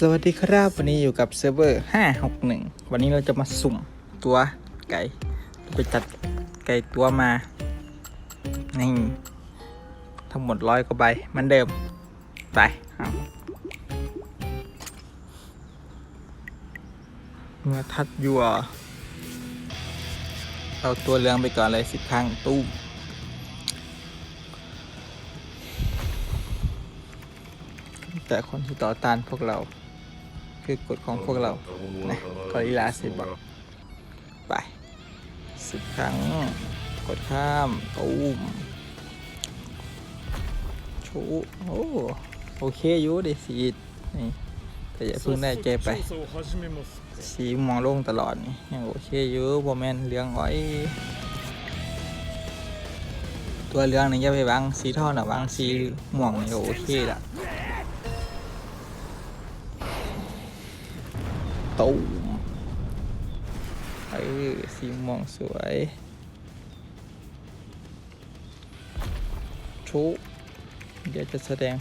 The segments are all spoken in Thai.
สวัสดีครับวันนี้อยู่กับเซิร์ฟเวอร์561 วันนี้เราจะมาสุ่มตัวไก่ไปจัดไก่ตัวมานี่ทั้งหมดร้อยกว่าใบมันเดิม ไปเอาเมื่อทัดยัวเอาตัวเรืองไปก่อนเลยสิบครั้งตู้แต่คนที่ต่อต้านพวกเรา คือกฎของพวกเรานะกอริลลาสิบบอกไปสิบครั้ง กดข้ามตูมชูโอ้โอเคอยู่เดสีนี่แต่อย่าเพิ่งได้ใจไป สีมองลงตลอดนี่ยังโอเคอยู่โมแมนเหลืองอ้อย ตัวเหลืองนี่อย่าไปวางสีทองนะวางสีม่วงนี่โอเคละ ตูมเออสีม่วงสวยชูเดี๋ยวจะแสดง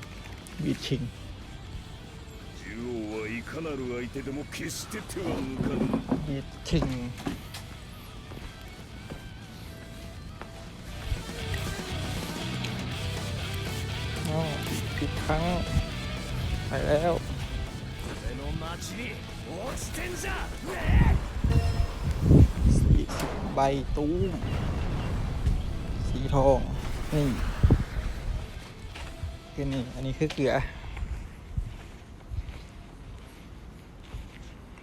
วีชิงวีชิงอ๋อผิดครั้งไปแล้ว สีสิบใบตู้มสีทอง นี่คือนี่ อันนี้คือเกลือ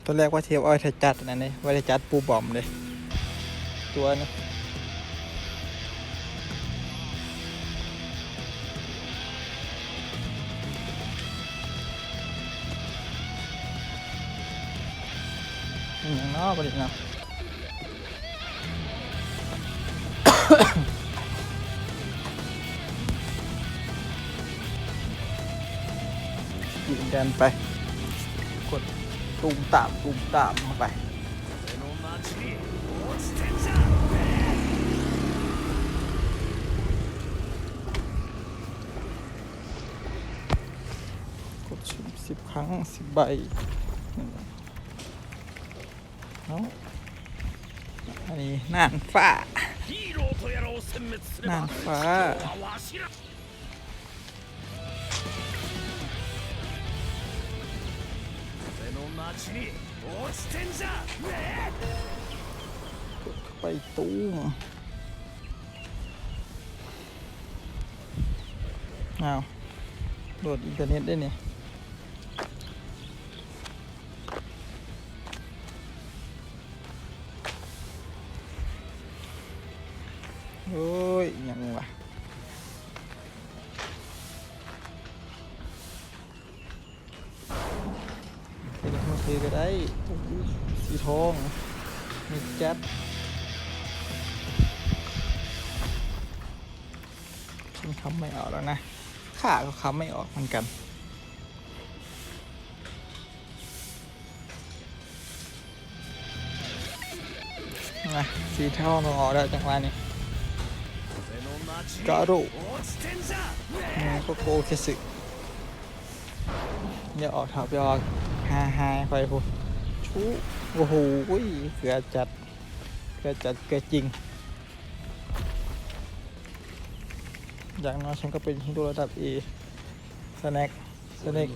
ตอนแรกว่าเทลอ้อยจะจัดนะเนี่ยว่าจะจัดปูบอมเลย ตัวนะ อย่างนอกบริษัทนะยิงกันไป กดตุ้มตามตุ้มตามไปกดชิมสิบครั้งสิบใบ อันนี้น่านฟ้าน่านฟ้าไปตู้เอาโหลดอินเทอร์เน็ตได้เนี่ย ฮ้ยยังวะเป็นโอเคก็ได้สีทองมีแจ็สฉันคำไม่ออกแล้วนะข้าก็คำไม่ออกเหมือนกันนะสีทองต้อออกได้จังหวะนี้ ガローここを消すเดี๋ยวออกถอบยอกฮาฮาคอยพูชูโอ้โหเกือจัดเกือจัดเกือจริง อย่างน้อยฉันก็เป็นฮีโร่ระดับ A สแน็คสแน็ค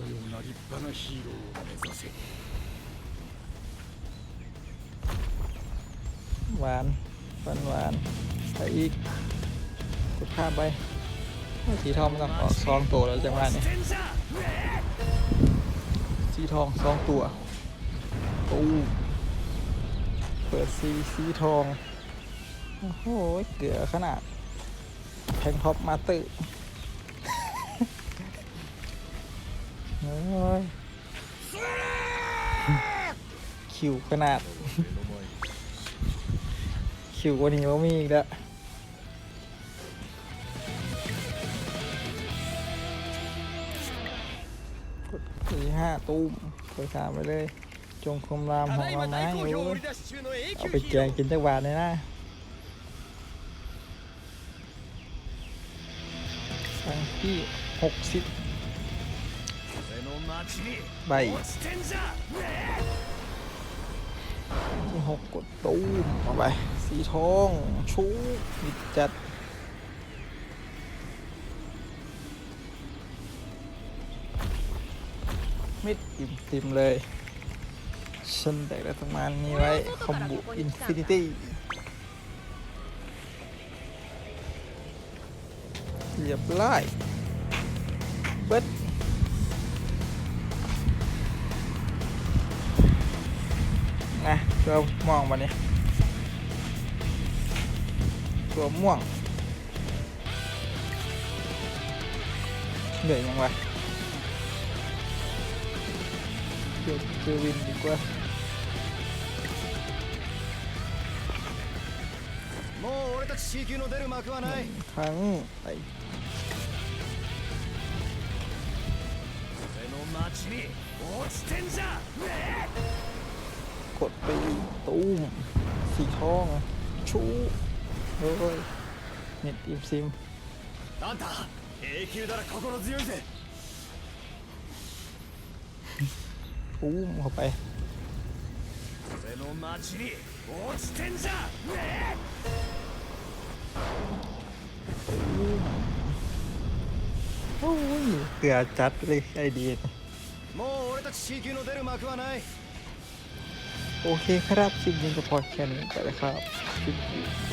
หวานหวานหวานไปอีก กดข้ามไปสีทองมันต้งออกซองตัวแล้วจังหวะนี้สีทองซองตัวโอ้เปิดสีสีทอง โอ้โห เกือขนาด แพงท็อปมาตึโอ้ยคิวขนาด คิววันนี้ก็มีอีกแล้ว ห้าตู้มไปสามไปเลย จงคมรามของเราโหมเอาไปแจงกินจักวัลเลยนะครั้งที่หกสิบใบที่หกกดตู้มาไป สีทอง ชูมิดจัด มิดอิ่มติมเลย ฉันแตกได้ประมาณนี้ไว้ คอมบุอินฟินิตี้เรียบร้อยเบิดนะตัวม่วงวันนี้ ตัวม่วงเหลือยังวะ เดี๋ยวเจอวินดีกว่า もう俺たち C 級の出る幕はない ครั้งไป 俺の町に落ちてんじゃね กดไปตูมสีทอง ชูโอ้ยเน็ตอิมซิม あんた永久なら心強いぜ ตูมเข้าไปโอ้ยเกือจัดเลยไอเดียโอเคครับคลิปนี้ก็พอแค่นี้ไปแล้วครับ